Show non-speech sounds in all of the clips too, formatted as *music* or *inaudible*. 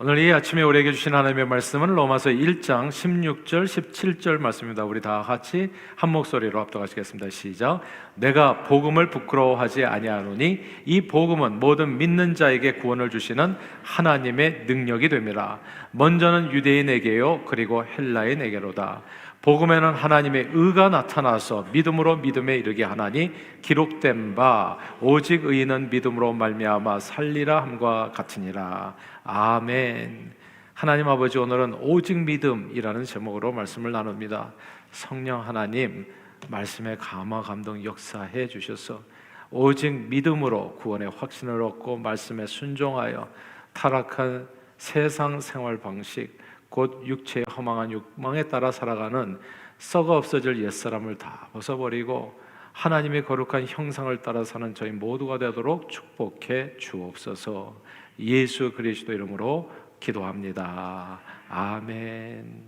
오늘 이 아침에 우리에게 주신 하나님의 말씀은 로마서 1장 16절 17절 말씀입니다. 우리 다 같이 한 목소리로 합독하시겠습니다. 시작. 내가 복음을 부끄러워하지 아니하노니 이 복음은 모든 믿는 자에게 구원을 주시는 하나님의 능력이 됩니다. 먼저는 유대인에게요 그리고 헬라인에게로다. 복음에는 하나님의 의가 나타나서 믿음으로 믿음에 이르게 하나니 기록된 바 오직 의인은 믿음으로 말미암아 살리라 함과 같으니라. 아멘. 하나님 아버지 오늘은 오직 믿음이라는 제목으로 말씀을 나눕니다. 성령 하나님 말씀에 감화 감동 역사해 주셔서 오직 믿음으로 구원의 확신을 얻고 말씀에 순종하여 타락한 세상 생활 방식 곧 육체의 허망한 욕망에 따라 살아가는 썩어 없어질 옛사람을 다 벗어버리고 하나님의 거룩한 형상을 따라 사는 저희 모두가 되도록 축복해 주옵소서. 예수 그리스도 이름으로 기도합니다. 아멘.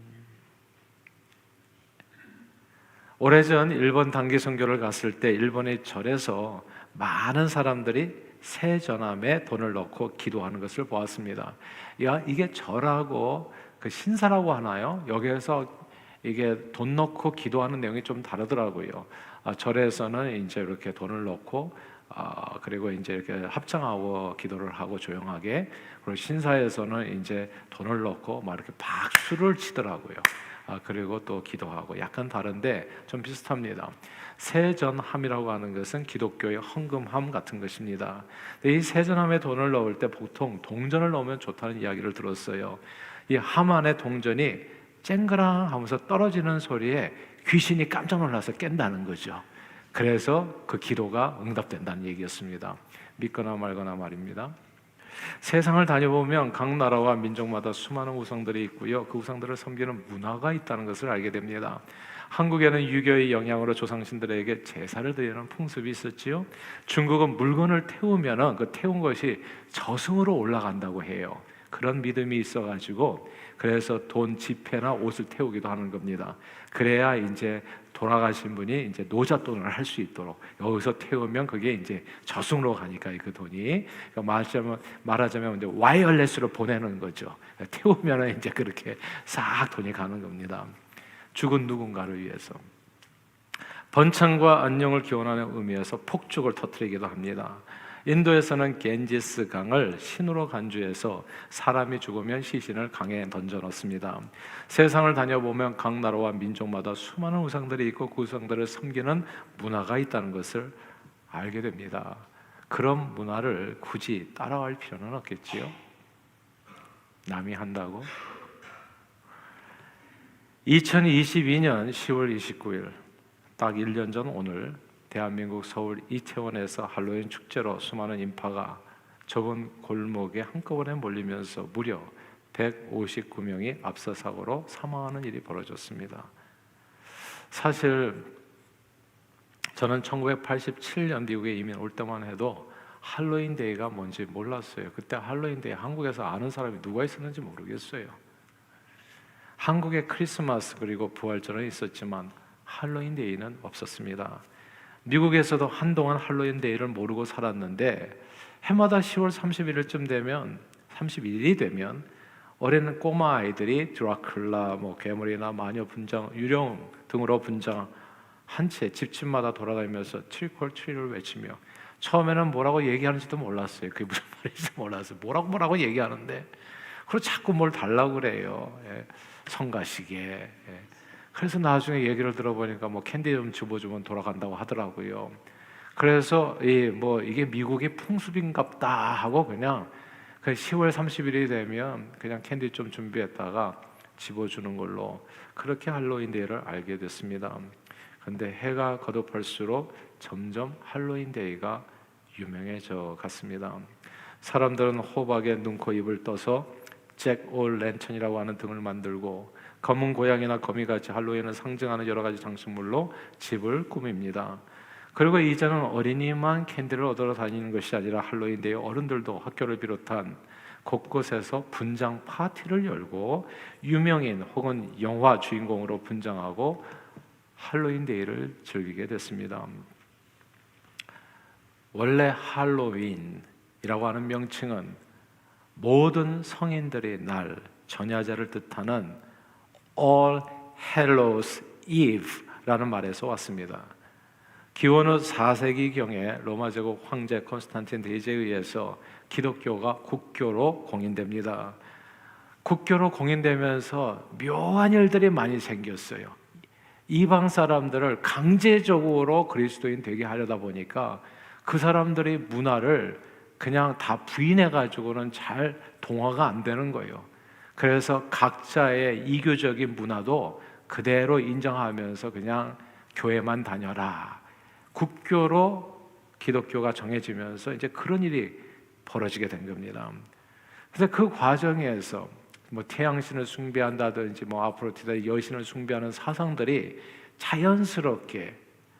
오래전 일본 단기 선교를 갔을 때 일본의 절에서 많은 사람들이 새 전함에 돈을 넣고 기도하는 것을 보았습니다. 야, 이게 절하고 그 신사라고 하나요? 여기에서 이게 돈 넣고 기도하는 내용이 좀 다르더라고요. 아, 절에서는 이제 이렇게 돈을 넣고 아, 그리고 이제 이렇게 합장하고 기도를 하고 조용하게 그리고 신사에서는 이제 돈을 넣고 막 이렇게 박수를 치더라고요. 아, 그리고 또 기도하고 약간 다른데 좀 비슷합니다. 세전함이라고 하는 것은 기독교의 헌금함 같은 것입니다. 이 세전함에 돈을 넣을 때 보통 동전을 넣으면 좋다는 이야기를 들었어요. 이함 안에 동전이 쨍그랑 하면서 떨어지는 소리에 귀신이 깜짝 놀라서 깬다는 거죠. 그래서 그 기도가 응답된다는 얘기였습니다. 믿거나 말거나 말입니다. 세상을 다녀보면 각 나라와 민족마다 수많은 우상들이 있고요. 그 우상들을 섬기는 문화가 있다는 것을 알게 됩니다. 한국에는 유교의 영향으로 조상신들에게 제사를 드리는 풍습이 있었지요. 중국은 물건을 태우면은 그 태운 것이 저승으로 올라간다고 해요. 그런 믿음이 있어가지고 그래서 돈 지폐나 옷을 태우기도 하는 겁니다. 그래야 이제 돌아가신 분이 이제 노잣돈을 할 수 있도록 여기서 태우면 그게 이제 저승으로 가니까 그 돈이 그러니까 말하자면 말하자면 이제 와이어레스로 보내는 거죠. 태우면은 이제 그렇게 싹 돈이 가는 겁니다. 죽은 누군가를 위해서 번창과 안녕을 기원하는 의미에서 폭죽을 터뜨리기도 합니다. 인도에서는 겐지스 강을 신으로 간주해서 사람이 죽으면 시신을 강에 던져 넣습니다. 세상을 다녀보면 각 나라와 민족마다 수많은 우상들이 있고 그 우상들을 섬기는 문화가 있다는 것을 알게 됩니다. 그런 문화를 굳이 따라갈 필요는 없겠지요. 남이 한다고 2022년 10월 29일 딱 1년 전 오늘 대한민국 서울 이태원에서 할로윈 축제로 수많은 인파가 좁은 골목에 한꺼번에 몰리면서 무려 159명이 앞서 사고로 사망하는 일이 벌어졌습니다. 사실 저는 1987년 미국에 이민 올 때만 해도 할로윈 데이가 뭔지 몰랐어요. 그때 할로윈 데이 한국에서 아는 사람이 누가 있었는지 모르겠어요. 한국의 크리스마스 그리고 부활절은 있었지만 할로윈 데이는 없었습니다. 미국에서도 한동안 할로윈 데이를 모르고 살았는데 해마다 10월 31일쯤 되면 31일이 되면 어린 꼬마 아이들이 드라큘라, 뭐 괴물이나 마녀 분장, 유령 등으로 분장 한채 집집마다 돌아다니면서 트리콜 트리를 외치며 처음에는 뭐라고 얘기하는지도 몰랐어요. 그게 무슨 *laughs* 말인지 몰랐어요. 뭐라고 뭐라고 얘기하는데 그리고 자꾸 뭘 달라고 그래요. 예. 성가시게. 예. 그래서 나중에 얘기를 들어보니까 뭐 캔디 좀 집어주면 돌아간다고 하더라고요. 그래서 이 뭐 이게 미국의 풍습인갑다 하고 그냥 그 10월 30일이 되면 그냥 캔디 좀 준비했다가 집어주는 걸로 그렇게 할로윈 데이를 알게 됐습니다. 근데 해가 거듭할수록 점점 할로윈 데이가 유명해져 갔습니다. 사람들은 호박에 눈, 코, 입을 떠서 잭 올 랜턴이라고 하는 등을 만들고 검은 고양이나 거미같이 할로윈을 상징하는 여러 가지 장식물로 집을 꾸밉니다. 그리고 이제는 어린이만 캔디를 얻으러 다니는 것이 아니라 할로윈데이 어른들도 학교를 비롯한 곳곳에서 분장 파티를 열고 유명인 혹은 영화 주인공으로 분장하고 할로윈데이를 즐기게 됐습니다. 원래 할로윈이라고 하는 명칭은 모든 성인들의 날 전야제를 뜻하는 All Hallows Eve라는 말에서 왔습니다. 기원 후 4세기경에 로마 제국 황제 콘스탄틴 대제에 의해서 기독교가 국교로 공인됩니다. 국교로 공인되면서 묘한 일들이 많이 생겼어요. 이방 사람들을 강제적으로 그리스도인 되게 하려다 보니까 그 사람들의 문화를 그냥 다 부인해 가지고는 잘 동화가 안 되는 거예요. 그래서 각자의 이교적인 문화도 그대로 인정하면서 그냥 교회만 다녀라. 국교로 기독교가 정해지면서 이제 그런 일이 벌어지게 된 겁니다. 그래서 그 과정에서 뭐 태양신을 숭배한다든지 뭐 아프로디다 여신을 숭배하는 사상들이 자연스럽게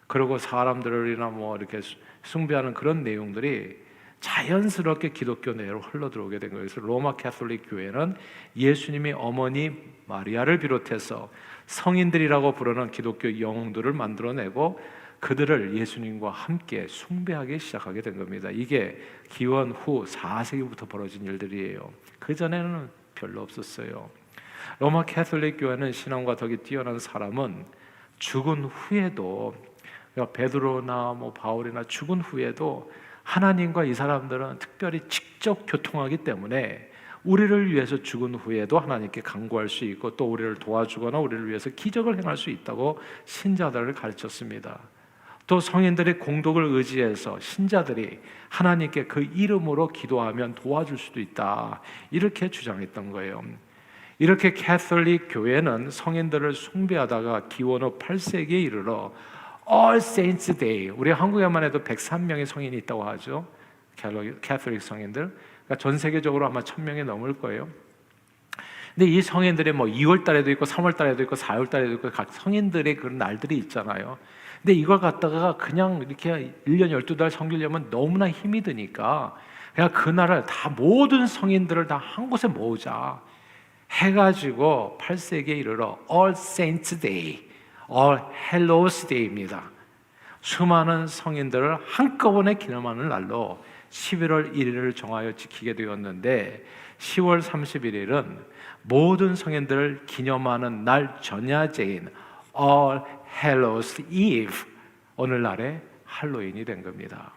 그리고 사람들이나 뭐 이렇게 숭배하는 그런 내용들이 자연스럽게 기독교 내로 흘러들어오게 된 거예요. 그래서 로마 캐톨릭 교회는 예수님이 어머니 마리아를 비롯해서 성인들이라고 부르는 기독교 영웅들을 만들어내고 그들을 예수님과 함께 숭배하기 시작하게 된 겁니다. 이게 기원 후 4세기부터 벌어진 일들이에요. 그 전에는 별로 없었어요. 로마 캐톨릭 교회는 신앙과 덕이 뛰어난 사람은 죽은 후에도 그러니까 베드로나 뭐 바울이나 죽은 후에도 하나님과 이 사람들은 특별히 직접 교통하기 때문에 우리를 위해서 죽은 후에도 하나님께 간구할 수 있고 또 우리를 도와주거나 우리를 위해서 기적을 행할 수 있다고 신자들을 가르쳤습니다. 또 성인들의 공덕을 의지해서 신자들이 하나님께 그 이름으로 기도하면 도와줄 수도 있다. 이렇게 주장했던 거예요. 이렇게 캐톨릭 교회는 성인들을 숭배하다가 기원 후 8세기에 이르러 All Saints Day 우리 한국에만 해도 103명의 성인이 있다고 하죠. 캐톨릭 성인들. 그러니까 전 세계적으로 아마 1000명이 넘을 거예요. 근데 이 성인들이 뭐 2월 달에도 있고 3월 달에도 있고 4월 달에도 있고 각 성인들의 그런 날들이 있잖아요. 근데 이걸 갖다가 그냥 이렇게 1년 12달 섬기려면 너무나 힘이 드니까 그냥 그 날을 다 모든 성인들을 다 한 곳에 모으자 해가지고 8세기에 이르러 All Saints Day, All Hallows Day입니다. 수많은 성인들을 한꺼번에 기념하는 날로 11월 1일을 정하여 지키게 되었는데 10월 31일은 모든 성인들을 기념하는 날 전야제인 All Hallows Eve 오늘날의 할로윈이 된 겁니다.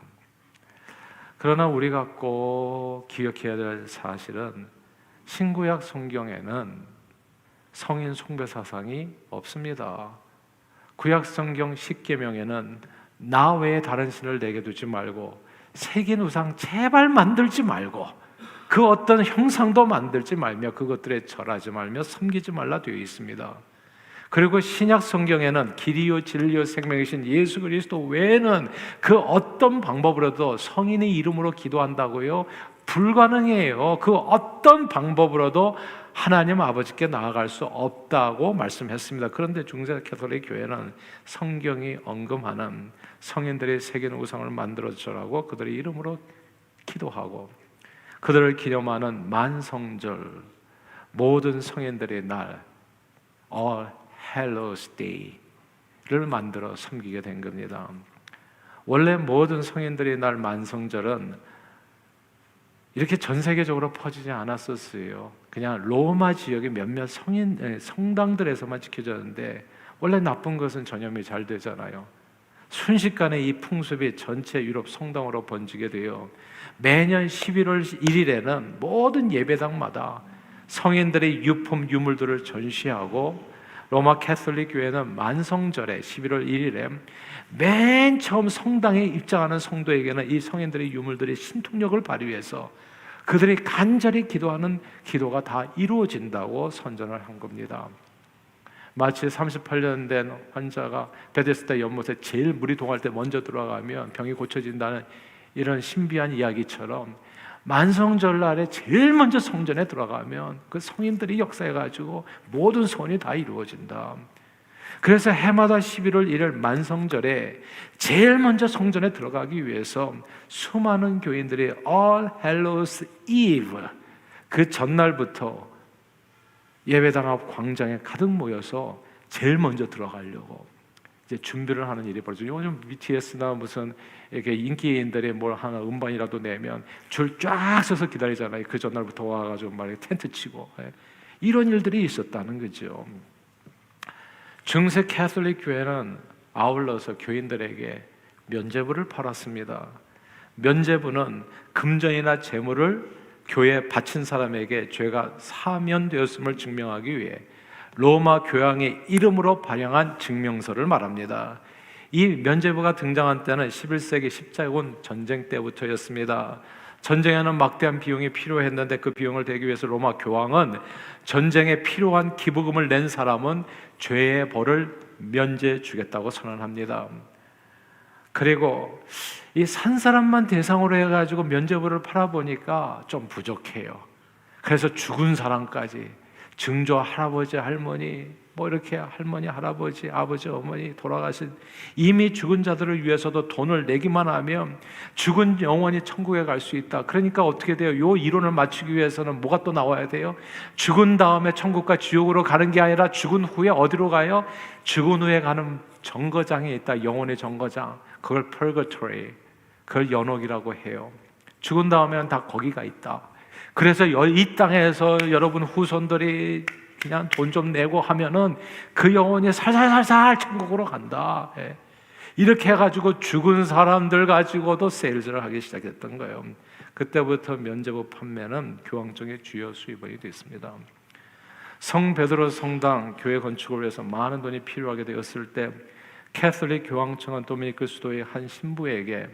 그러나 우리가 꼭 기억해야 될 사실은 신구약 성경에는 성인 숭배 사상이 없습니다. 구약 성경 10계명에는 나 외에 다른 신을 내게 두지 말고 새긴 우상 제발 만들지 말고 그 어떤 형상도 만들지 말며 그것들에 절하지 말며 섬기지 말라 되어 있습니다. 그리고 신약 성경에는 길이요 진리요 생명이신 예수 그리스도 외에는 그 어떤 방법으로도 성인의 이름으로 기도한다고요 불가능해요. 그 어떤 방법으로도 하나님 아버지께 나아갈 수 없다고 말씀했습니다. 그런데 중세 캐톨릭 교회는 성경이 언급하는 성인들의 새긴 우상을 만들어 주라고 그들의 이름으로 기도하고 그들을 기념하는 만성절 모든 성인들의 날 All Hallows Day를 만들어 섬기게 된 겁니다. 원래 모든 성인들의 날 만성절은 이렇게 전 세계적으로 퍼지지 않았었어요. 그냥 로마 지역의 몇몇 성인 성당들에서만 지켜졌는데 원래 나쁜 것은 전염이 잘 되잖아요. 순식간에 이 풍습이 전체 유럽 성당으로 번지게 돼요. 매년 11월 1일에는 모든 예배당마다 성인들의 유품 유물들을 전시하고 로마 캐톨릭 교회는 만성절에 11월 1일에 맨 처음 성당에 입장하는 성도에게는 이 성인들의 유물들의 신통력을 발휘해서 그들이 간절히 기도하는 기도가 다 이루어진다고 선전을 한 겁니다. 마치 38년 된 환자가 베데스다 연못에 제일 물이 동할 때 먼저 들어가면 병이 고쳐진다는 이런 신비한 이야기처럼 만성절 날에 제일 먼저 성전에 들어가면 그 성인들이 역사해 가지고 모든 소원이 다 이루어진다. 그래서 해마다 11월 1일 만성절에 제일 먼저 성전에 들어가기 위해서 수많은 교인들이 All Hallows Eve 그 전날부터 예배당 앞 광장에 가득 모여서 제일 먼저 들어가려고 이제 준비를 하는 일이 벌어져. 요즘 BTS나 무슨 이렇게 인기인들이 뭘 하나 음반이라도 내면 줄 쫙 서서 기다리잖아요. 그 전날부터 와가지고 막 이렇게 텐트 치고 예. 이런 일들이 있었다는 거죠. 중세 캐톨릭 교회는 아울러서 교인들에게 면제부를 팔았습니다. 면제부는 금전이나 재물을 교회에 바친 사람에게 죄가 사면되었음을 증명하기 위해 로마 교황의 이름으로 발행한 증명서를 말합니다. 이 면제부가 등장한 때는 11세기 십자군 전쟁 때부터였습니다. 전쟁에는 막대한 비용이 필요했는데 그 비용을 대기 위해서 로마 교황은 전쟁에 필요한 기부금을 낸 사람은 죄의 벌을 면제 주겠다고 선언합니다. 그리고 이 산 사람만 대상으로 해가지고 면제부를 팔아보니까 좀 부족해요. 그래서 죽은 사람까지 증조 할아버지 할머니 뭐 이렇게 할머니 할아버지 아버지 어머니 돌아가신 이미 죽은 자들을 위해서도 돈을 내기만 하면 죽은 영혼이 천국에 갈 수 있다. 그러니까 어떻게 돼요? 요 이론을 맞추기 위해서는 뭐가 또 나와야 돼요? 죽은 다음에 천국과 지옥으로 가는 게 아니라 죽은 후에 어디로 가요? 죽은 후에 가는 정거장에 있다. 영혼의 정거장. 그걸 purgatory. 그걸 연옥이라고 해요. 죽은 다음에는 다 거기가 있다. 그래서 여- 이 땅에서 여러분 후손들이 그냥 돈 좀 내고 하면은 그 영혼이 살살살살 천국으로 간다. 예. 이렇게 해가지고 죽은 사람들 가지고도 세일즈를 하기 시작했던 거예요. 그때부터 면제부 판매는 교황청의 주요 수입원이 됐습니다. 성 베드로 성당 교회 건축을 위해서 많은 돈이 필요하게 되었을 때 캐톨릭 교황청은 도미니크 수도의 한 신부에게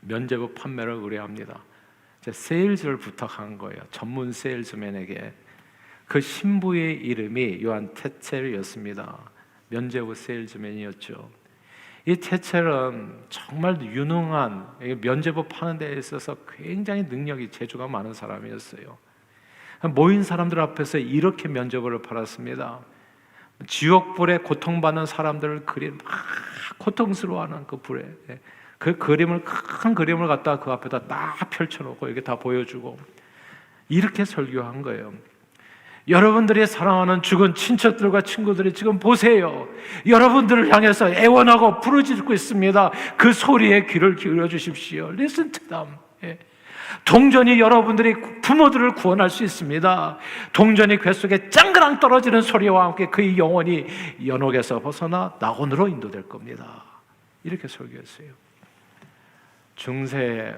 면제부 판매를 의뢰합니다. 세일즈를 부탁한 거예요. 전문 세일즈맨에게 그 신부의 이름이 요한 테첼이었습니다. 면제부 세일즈맨이었죠. 이 테첼은 정말 유능한 이 면제부 파는 데 있어서 굉장히 능력이 재주가 많은 사람이었어요. 모인 사람들 앞에서 이렇게 면제부를 팔았습니다. 지옥불에 고통받는 사람들을 그림 막 고통스러워하는 그 불에 예. 그 그림을 큰 그림을 갖다 그 앞에다 딱 펼쳐놓고 이렇게 다 보여주고 이렇게 설교한 거예요. 여러분들이 사랑하는 죽은 친척들과 친구들이 지금 보세요. 여러분들을 향해서 애원하고 부르짖고 있습니다. 그 소리에 귀를 기울여 주십시오. Listen to them. 예. 동전이 여러분들이 부모들을 구원할 수 있습니다. 동전이 귓속에 짱그랑 떨어지는 소리와 함께 그의 영혼이 연옥에서 벗어나 낙원으로 인도될 겁니다. 이렇게 설교했어요. 중세에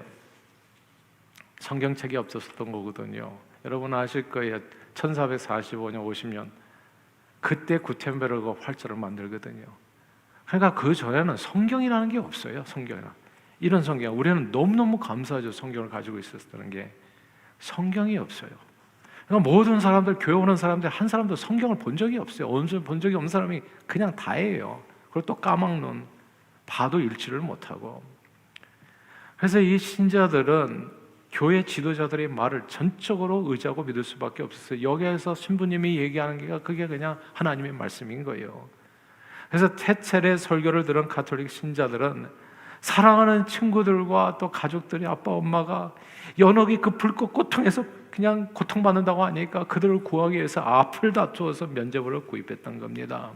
성경책이 없었던 거거든요. 여러분 아실 거예요. 1445년, 50년 그때 구텐베르그 활자를 만들거든요. 그러니까 그 전에는 성경이라는 게 없어요. 성경이라 이런 성경 우리는 너무 너무 감사하죠. 성경을 가지고 있었다는 게 성경이 없어요. 그러니까 모든 사람들 교회 오는 사람들 한 사람도 성경을 본 적이 없어요. 언제 본 적이 없는 사람이 그냥 다예요. 그리고 또 까막눈 봐도 읽지를 못하고 그래서 이 신자들은 교회 지도자들의 말을 전적으로 의지하고 믿을 수밖에 없었어요. 여기에서 신부님이 얘기하는 게 그게 그냥 하나님의 말씀인 거예요. 그래서 테첼의 설교를 들은 가톨릭 신자들은 사랑하는 친구들과 또 가족들이 아빠 엄마가 연옥이 그 불꽃 고통에서 그냥 고통받는다고 하니까 그들을 구하기 위해서 앞을 다투어서 면제부를 구입했던 겁니다.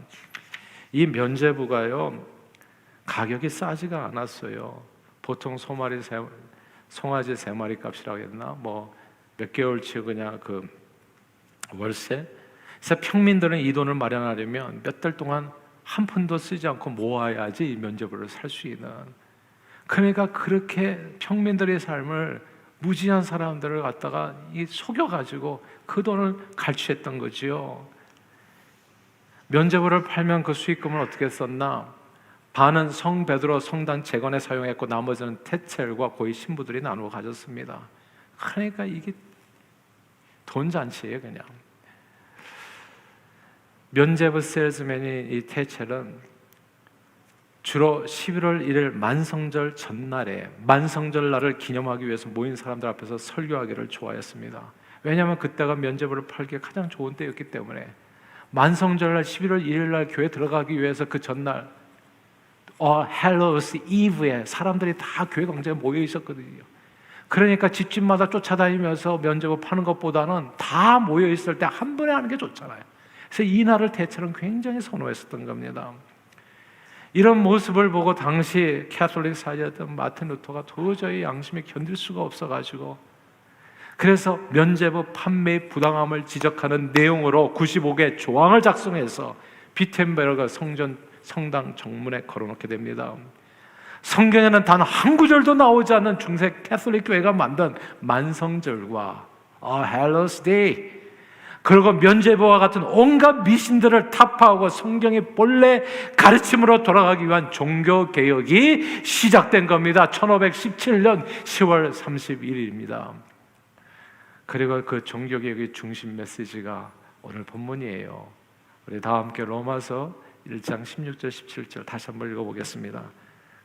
이 면제부가요 가격이 싸지가 않았어요. 보통 소마리 세, 송아지 세 마리 값이라고 했나 뭐 몇 개월치 그냥 그 월세. 그래서 평민들은 이 돈을 마련하려면 몇 달 동안 한 푼도 쓰지 않고 모아야지 이 면제부를 살수 있는. 그러니까 그렇게 평민들의 삶을 무지한 사람들을 갖다가 이 속여 가지고 그 돈을 갈취했던 거지요. 면제부를 팔면 그 수익금을 어떻게 썼나? 반은 성 베드로 성당 재건에 사용했고 나머지는 테첼과 고위 신부들이 나누어 가졌습니다. 그러니까 이게 돈 잔치예요, 그냥. 면제부 세일즈맨이 이 테첼은 주로 11월 1일 만성절 전날에 만성절 날을 기념하기 위해서 모인 사람들 앞에서 설교하기를 좋아했습니다. 왜냐하면 그때가 면제부를 팔기에 가장 좋은 때였기 때문에 만성절 날 11월 1일 날 교회 들어가기 위해서 그 전날 어 헬로스 이브에 사람들이 다 교회 광장에 모여 있었거든요. 그러니까 집집마다 쫓아다니면서 면제부 파는 것보다는 다 모여 있을 때 한 번에 하는 게 좋잖아요. 그래서 이 날을 대체로 굉장히 선호했었던 겁니다. 이런 모습을 보고 당시 캐톨릭 사제였던 마틴 루터가 도저히 양심에 견딜 수가 없어가지고 그래서 면제부 판매 부당함을 지적하는 내용으로 95개 조항을 작성해서 비텐베르가 성전 성당 정문에 걸어놓게 됩니다. 성경에는 단 한 구절도 나오지 않는 중세 캐톨릭 교회가 만든 만성절과 A Hellos Day 그리고 면제부와 같은 온갖 미신들을 타파하고 성경의 본래 가르침으로 돌아가기 위한 종교 개혁이 시작된 겁니다. 1517년 10월 31일입니다. 그리고 그 종교 개혁의 중심 메시지가 오늘 본문이에요. 우리 다 함께 로마서 1장 16절 17절 다시 한번 읽어보겠습니다.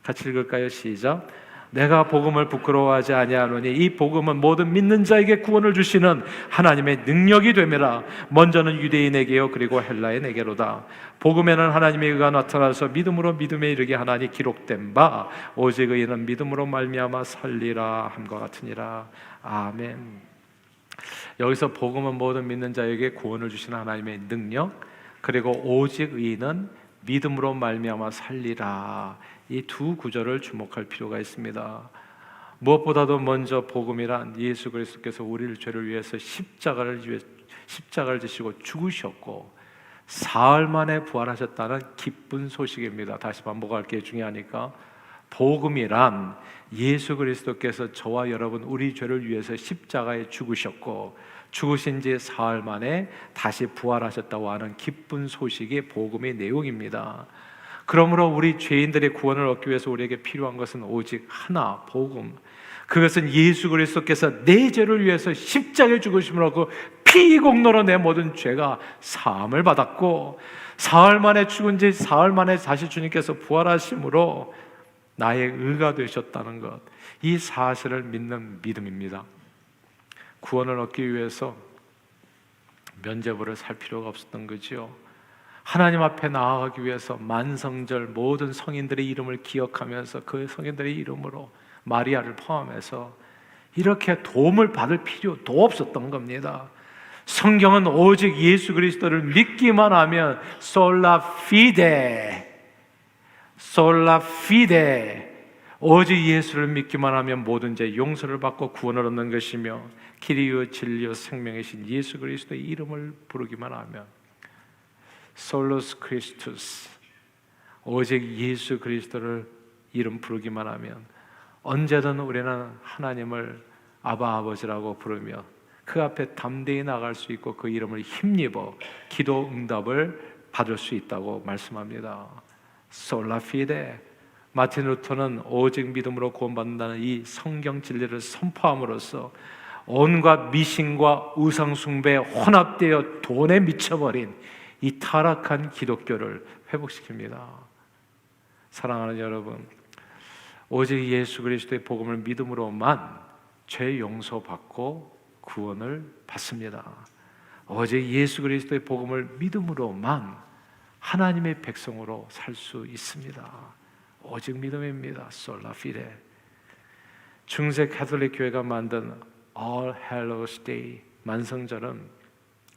같이 읽을까요? 시작. 내가 복음을 부끄러워하지 아니하노니 이 복음은 모든 믿는 자에게 구원을 주시는 하나님의 능력이 되매라. 먼저는 유대인에게요 그리고 헬라인에게로다. 복음에는 하나님의 의가 나타나서 믿음으로 믿음에 이르게 하나니 기록된 바 오직 의인은 믿음으로 말미암아 살리라 함과 같으니라. 아멘. 여기서 복음은 모든 믿는 자에게 구원을 주시는 하나님의 능력 그리고 오직 의인은 믿음으로 말미암아 살리라. 이 두 구절을 주목할 필요가 있습니다. 무엇보다도 먼저 복음이란 예수 그리스도께서 우리를 죄를 위해서 십자가를 위해 십자가를 지시고 죽으셨고 사흘 만에 부활하셨다는 기쁜 소식입니다. 다시 반복할게 중요하니까 복음이란 예수 그리스도께서 저와 여러분 우리 죄를 위해서 십자가에 죽으셨고 죽으신 지 사흘 만에 다시 부활하셨다고 하는 기쁜 소식이 복음의 내용입니다. 그러므로 우리 죄인들의 구원을 얻기 위해서 우리에게 필요한 것은 오직 하나, 복음. 그것은 예수 그리스도께서 내 죄를 위해서 십자가에 죽으심으로 그 피공로로 내 모든 죄가 사함을 받았고 사흘 만에 죽은 지 사흘 만에 다시 주님께서 부활하심으로 나의 의가 되셨다는 것. 이 사실을 믿는 믿음입니다. 구원을 얻기 위해서 면죄부를 살 필요가 없었던 거지요. 하나님 앞에 나아가기 위해서 만성절 모든 성인들의 이름을 기억하면서 그 성인들의 이름으로 마리아를 포함해서 이렇게 도움을 받을 필요도 없었던 겁니다. 성경은 오직 예수 그리스도를 믿기만 하면 솔라 피데 솔라 피데 오직 예수를 믿기만 하면 모든 죄 용서를 받고 구원을 얻는 것이며 길이요 진리요 생명이신 예수 그리스도의 이름을 부르기만 하면 솔로스 크리스투스 오직 예수 그리스도를 이름 부르기만 하면 언제든 우리는 하나님을 아바 아버지라고 부르며 그 앞에 담대히 나갈 수 있고 그 이름을 힘입어 기도 응답을 받을 수 있다고 말씀합니다. 솔라피데 마틴 루터는 오직 믿음으로 구원받는다는 이 성경 진리를 선포함으로써 온갖 미신과 우상 숭배에 혼합되어 돈에 미쳐버린 이 타락한 기독교를 회복시킵니다. 사랑하는 여러분, 오직 예수 그리스도의 복음을 믿음으로만 죄 용서받고 구원을 받습니다. 오직 예수 그리스도의 복음을 믿음으로만 하나님의 백성으로 살 수 있습니다. 오직 믿음입니다. 솔라피데. 중세 가톨릭 교회가 만든 All Hallows Day 만성절은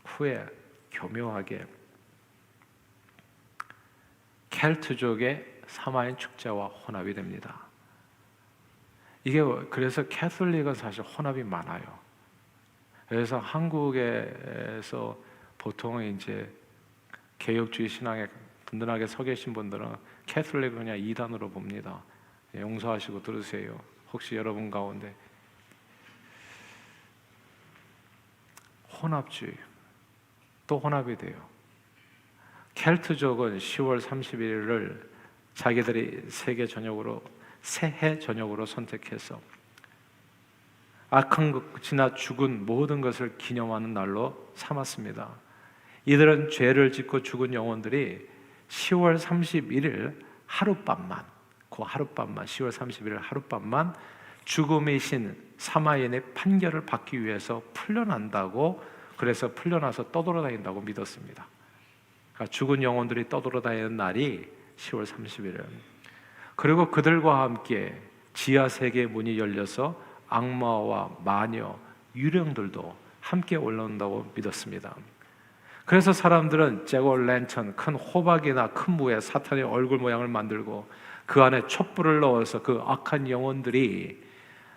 후에 교묘하게 켈트족의 사마인 축제와 혼합이 됩니다. 이게 그래서 캐톨릭은 사실 혼합이 많아요. 그래서 한국에서 보통 이제 개혁주의 신앙에 든든하게 서 계신 분들은 캐톨릭을 그냥 이단으로 봅니다. 용서하시고 들으세요. 혹시 여러분 가운데 혼합주의 또 혼합이 돼요. 켈트족은 10월 31일을 자기들이 세계 전역으로 새해 전역으로 선택해서 악한 것 지나 죽은 모든 것을 기념하는 날로 삼았습니다. 이들은 죄를 짓고 죽은 영혼들이 10월 31일 하룻밤만 그 하룻밤만 10월 31일 하룻밤만 죽음의 신 사마인의 판결을 받기 위해서 풀려난다고 그래서 풀려나서 떠돌아다닌다고 믿었습니다. 그러니까 죽은 영혼들이 떠돌아다니는 날이 10월 31일. 그리고 그들과 함께 지하 세계 문이 열려서 악마와 마녀, 유령들도 함께 올라온다고 믿었습니다. 그래서 사람들은 제골 랜턴 큰 호박이나 큰 무에 사탄의 얼굴 모양을 만들고 그 안에 촛불을 넣어서 그 악한 영혼들이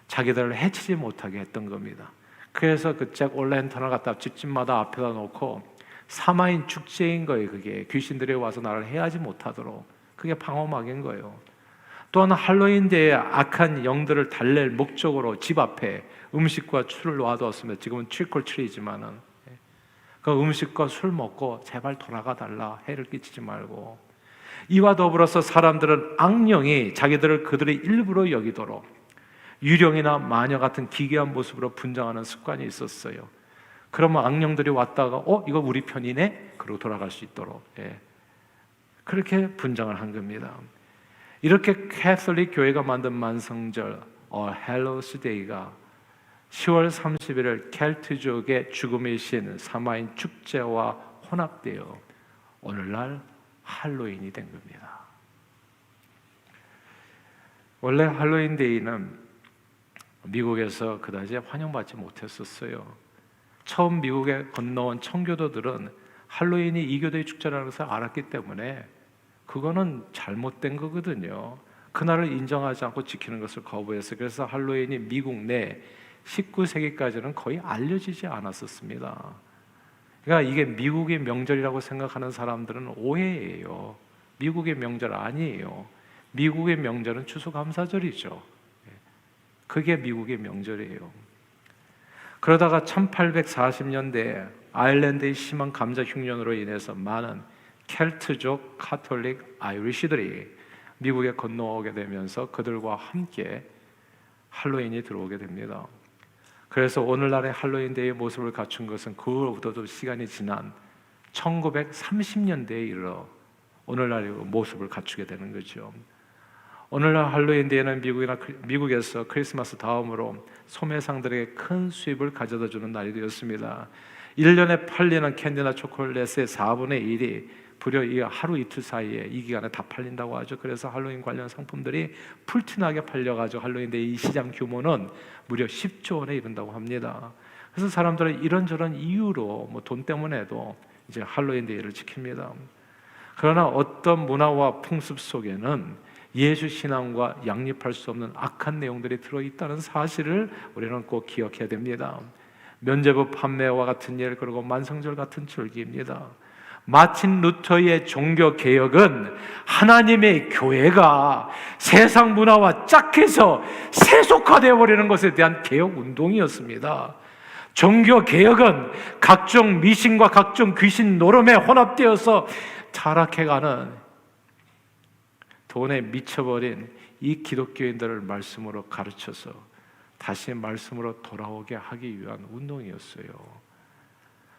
자기들을 해치지 못하게 했던 겁니다. 그래서 그잭 올랜턴을 갖다 집집마다 앞에다 놓고 사마인 축제인 거예요. 그게 귀신들이 와서 나를 해하지 못하도록 그게 방어막인 거예요. 또한 할로윈 때에 악한 영들을 달랠 목적으로 집 앞에 음식과 술을 놔두었으면 지금은 트리콜 트리지만은 그 음식과 술 먹고 제발 돌아가 달라 해를 끼치지 말고 이와 더불어서 사람들은 악령이 자기들을 그들의 일부로 여기도록 유령이나 마녀 같은 기괴한 모습으로 분장하는 습관이 있었어요. 그러면 악령들이 왔다가 어 이거 우리 편이네 그러고 돌아갈 수 있도록 예. 그렇게 분장을 한 겁니다. 이렇게 캐톨릭 교회가 만든 만성절 어 헬로스 데이가 10월 31일 켈트족의 죽음의 신 사마인 축제와 혼합되어 오늘날 할로윈이 된 겁니다. 원래 할로윈 데이는 미국에서 그다지 환영받지 못했었어요. 처음 미국에 건너온 청교도들은 할로윈이 이교도의 축제라는 것을 알았기 때문에 그거는 잘못된 거거든요. 그날을 인정하지 않고 지키는 것을 거부했어요. 그래서 할로윈이 미국 내 19세기까지는 거의 알려지지 않았었습니다. 그러니까 이게 미국의 명절이라고 생각하는 사람들은 오해예요. 미국의 명절 아니에요. 미국의 명절은 추수감사절이죠. 그게 미국의 명절이에요. 그러다가 1840년대에 아일랜드의 심한 감자 흉년으로 인해서 많은 켈트족 카톨릭 아이리시들이 미국에 건너오게 되면서 그들과 함께 할로윈이 들어오게 됩니다. 그래서 오늘날의 할로윈 데이의 모습을 갖춘 것은 그로부터도 시간이 지난 1930년대에 이르러 오늘날의 모습을 갖추게 되는 거죠. 오늘날 할로윈 데이는 미국이나 미국에서 크리스마스 다음으로 소매상들에게 큰 수입을 가져다 주는 날이 되었습니다. 1년에 팔리는 캔디나 초콜릿의 4분의 1이 불여 이 하루 이틀 사이에 이 기간에 다 팔린다고 하죠. 그래서 할로윈 관련 상품들이 풀티나게 팔려가지고 할로윈 데이 시장 규모는 무려 10조 원에 이른다고 합니다. 그래서 사람들은 이런저런 이유로 뭐 돈 때문에도 이제 할로윈 데이를 지킵니다. 그러나 어떤 문화와 풍습 속에는 예수 신앙과 양립할 수 없는 악한 내용들이 들어 있다는 사실을 우리는 꼭 기억해야 됩니다. 면제부 판매와 같은 일 그리고 만성절 같은 절기입니다. 마틴 루터의 종교 개혁은 하나님의 교회가 세상 문화와 짝해서 세속화되어 버리는 것에 대한 개혁 운동이었습니다. 종교 개혁은 각종 미신과 각종 귀신 노름에 혼합되어서 타락해가는 돈에 미쳐버린 이 기독교인들을 말씀으로 가르쳐서 다시 말씀으로 돌아오게 하기 위한 운동이었어요.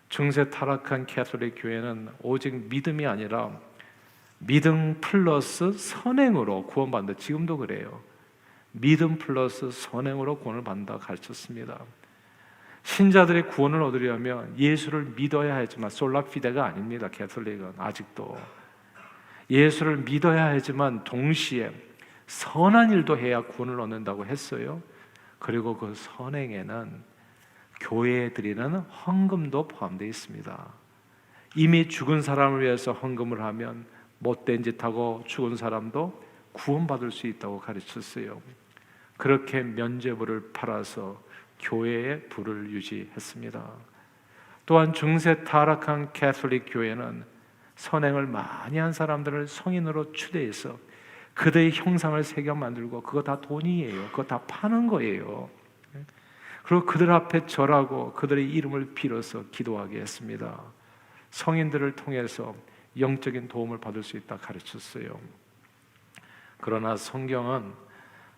중세 타락한 캐톨릭 교회는 오직 믿음이 아니라 믿음 플러스 선행으로 구원받는다. 지금도 그래요. 믿음 플러스 선행으로 구원을 받는다 가르쳤습니다. 신자들의 구원을 얻으려면 예수를 믿어야 하지만 솔라피데가 아닙니다. 캐톨릭은 아직도 예수를 믿어야 하지만 동시에 선한 일도 해야 구원을 얻는다고 했어요. 그리고 그 선행에는 교회에 드리는 헌금도 포함되어 있습니다. 이미 죽은 사람을 위해서 헌금을 하면 못된 짓 하고 죽은 사람도 구원받을 수 있다고 가르쳤어요. 그렇게 면죄부를 팔아서 교회의 부를 유지했습니다. 또한 중세 타락한 캐톨릭 교회는 선행을 많이 한 사람들을 성인으로 추대해서 그들의 형상을 새겨 만들고 그거 다 돈이에요. 그거 다 파는 거예요. 그리고 그들 앞에 절하고 그들의 이름을 빌어서 기도하게 했습니다. 성인들을 통해서 영적인 도움을 받을 수 있다 가르쳤어요. 그러나 성경은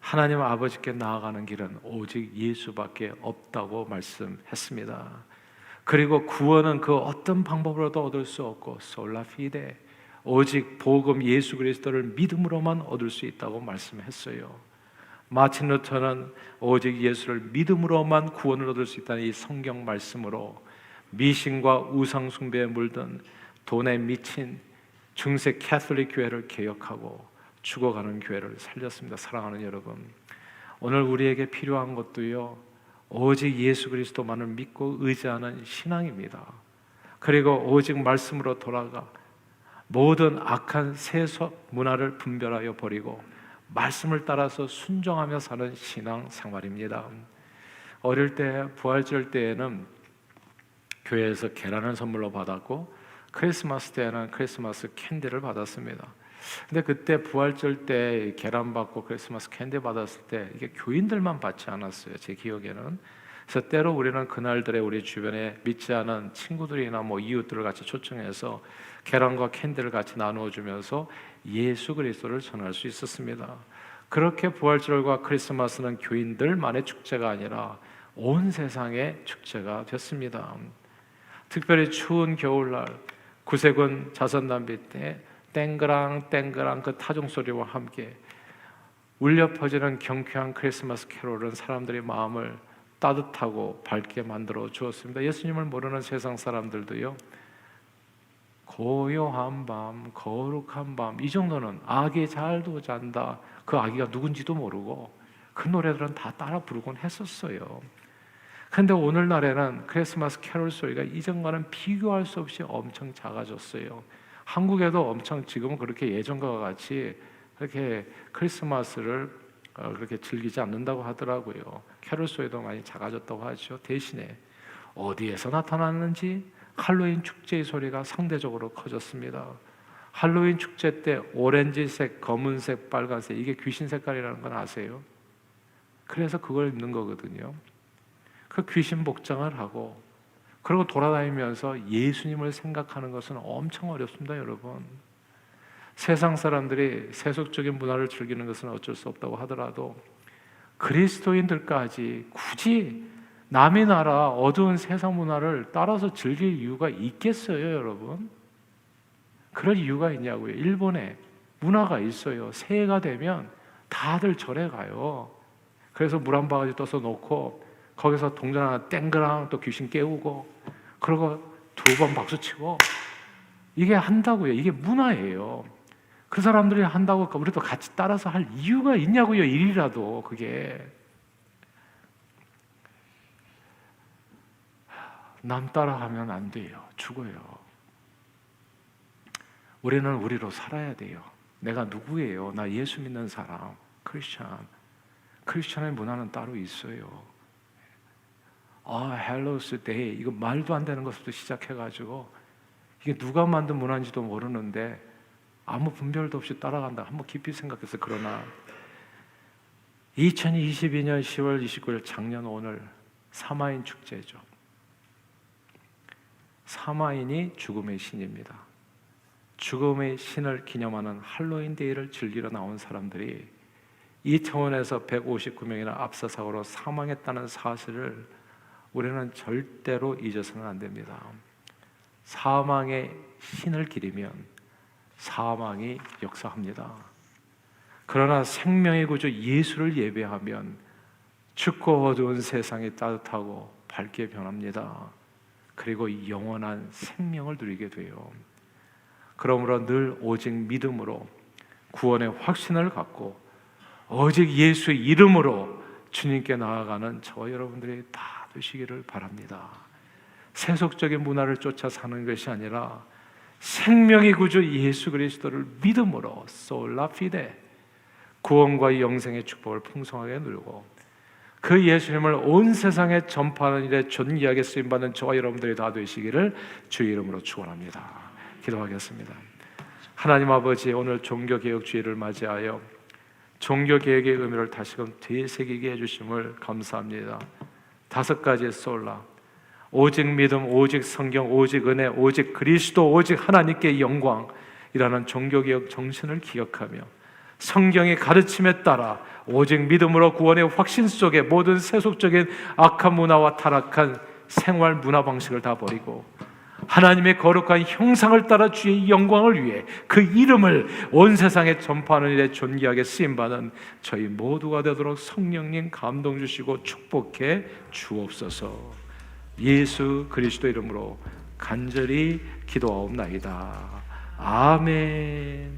하나님 아버지께 나아가는 길은 오직 예수밖에 없다고 말씀했습니다. 그리고 구원은 그 어떤 방법으로도 얻을 수 없고 솔라피데 오직 복음 예수 그리스도를 믿음으로만 얻을 수 있다고 말씀했어요. 마틴 루터는 오직 예수를 믿음으로만 구원을 얻을 수 있다는 이 성경 말씀으로 미신과 우상 숭배에 물든 돈에 미친 중세 캐톨릭 교회를 개혁하고 죽어가는 교회를 살렸습니다. 사랑하는 여러분, 오늘 우리에게 필요한 것도요. 오직 예수 그리스도만을 믿고 의지하는 신앙입니다. 그리고 오직 말씀으로 돌아가 모든 악한 세속 문화를 분별하여 버리고 말씀을 따라서 순종하며 사는 신앙 생활입니다. 어릴 때 부활절 때에는 교회에서 계란을 선물로 받았고 크리스마스 때에는 크리스마스 캔디를 받았습니다. 근데 그때 부활절 때 계란 받고 크리스마스 캔디 받았을 때 이게 교인들만 받지 않았어요. 제 기억에는. 그래서 때로 우리는 그날들에 우리 주변에 믿지 않은 친구들이나 뭐 이웃들을 같이 초청해서 계란과 캔디를 같이 나누어 주면서 예수 그리스도를 전할 수 있었습니다. 그렇게 부활절과 크리스마스는 교인들만의 축제가 아니라 온 세상의 축제가 됐습니다. 특별히 추운 겨울날 구세군 자선 낭비 때 땡그랑 땡그랑 그 타종 소리와 함께 울려 퍼지는 경쾌한 크리스마스 캐롤은 사람들의 마음을 따뜻하고 밝게 만들어 주었습니다. 예수님을 모르는 세상 사람들도요. 고요한 밤, 거룩한 밤, 이 정도는 아기 잘도 잔다. 그 아기가 누군지도 모르고 그 노래들은 다 따라 부르곤 했었어요. 근데 오늘날에는 크리스마스 캐롤 소리가 이전과는 비교할 수 없이 엄청 작아졌어요. 한국에도 엄청 지금은 그렇게 예전과 같이 그렇게 크리스마스를 어, 그렇게 즐기지 않는다고 하더라고요. 캐롤 소리도 많이 작아졌다고 하죠. 대신에 어디에서 나타났는지 할로윈 축제의 소리가 상대적으로 커졌습니다. 할로윈 축제 때 오렌지색, 검은색, 빨간색 이게 귀신 색깔이라는 건 아세요? 그래서 그걸 입는 거거든요. 그 귀신 복장을 하고 그리고 돌아다니면서 예수님을 생각하는 것은 엄청 어렵습니다, 여러분. 세상 사람들이 세속적인 문화를 즐기는 것은 어쩔 수 없다고 하더라도 그리스도인들까지 굳이 남의 나라 어두운 세상 문화를 따라서 즐길 이유가 있겠어요, 여러분? 그럴 이유가 있냐고요. 일본에 문화가 있어요. 새해가 되면 다들 절에 가요. 그래서 물 한 바가지 떠서 놓고 거기서 동전 하나 땡그랑 또 귀신 깨우고 그러고 두 번 박수 치고 이게 한다고요. 이게 문화예요. 그 사람들이 한다고 우리도 같이 따라서 할 이유가 있냐고요. 일이라도 그게 남 따라하면 안 돼요. 죽어요. 우리는 우리로 살아야 돼요. 내가 누구예요? 나 예수 믿는 사람, 크리스천. 크리스천의 문화는 따로 있어요. 아, 헬로스 데이 이거 말도 안 되는 것부터 시작해 가지고 이게 누가 만든 문화인지도 모르는데 아무 분별도 없이 따라간다. 한번 깊이 생각해서 그러나 2022년 10월 29일 작년 오늘 사마인 축제죠. 사마인이 죽음의 신입니다. 죽음의 신을 기념하는 할로윈 데이를 즐기러 나온 사람들이 이태원에서 159명이나 압사 사고로 사망했다는 사실을 우리는 절대로 잊어서는 안 됩니다. 사망의 신을 기리면 사망이 역사합니다. 그러나 생명의 구주 예수를 예배하면 춥고 어두운 세상이 따뜻하고 밝게 변합니다. 그리고 영원한 생명을 누리게 돼요. 그러므로 늘 오직 믿음으로 구원의 확신을 갖고 오직 예수의 이름으로 주님께 나아가는 저와 여러분들이 다 되시기를 바랍니다. 세속적인 문화를 쫓아 사는 것이 아니라 생명의 구주 예수 그리스도를 믿음으로 솔라피데 구원과 영생의 축복을 풍성하게 누리고 그 예수님을 온 세상에 전파하는 일에 존귀하게 쓰임 받는 저와 여러분들이 다 되시기를 주 이름으로 축원합니다. 기도하겠습니다. 하나님 아버지 오늘 종교 개혁 주의를 맞이하여 종교 개혁의 의미를 다시금 되새기게 해 주심을 감사합니다. 다섯 가지의 솔라. 오직 믿음, 오직 성경, 오직 은혜, 오직 그리스도, 오직 하나님께 영광이라는 종교개혁 정신을 기억하며 성경의 가르침에 따라 오직 믿음으로 구원의 확신 속에 모든 세속적인 악한 문화와 타락한 생활 문화 방식을 다 버리고 하나님의 거룩한 형상을 따라 주의 영광을 위해 그 이름을 온 세상에 전파하는 일에 존귀하게 쓰임 받은 저희 모두가 되도록 성령님 감동 주시고 축복해 주옵소서. 예수 그리스도 이름으로 간절히 기도하옵나이다. 아멘.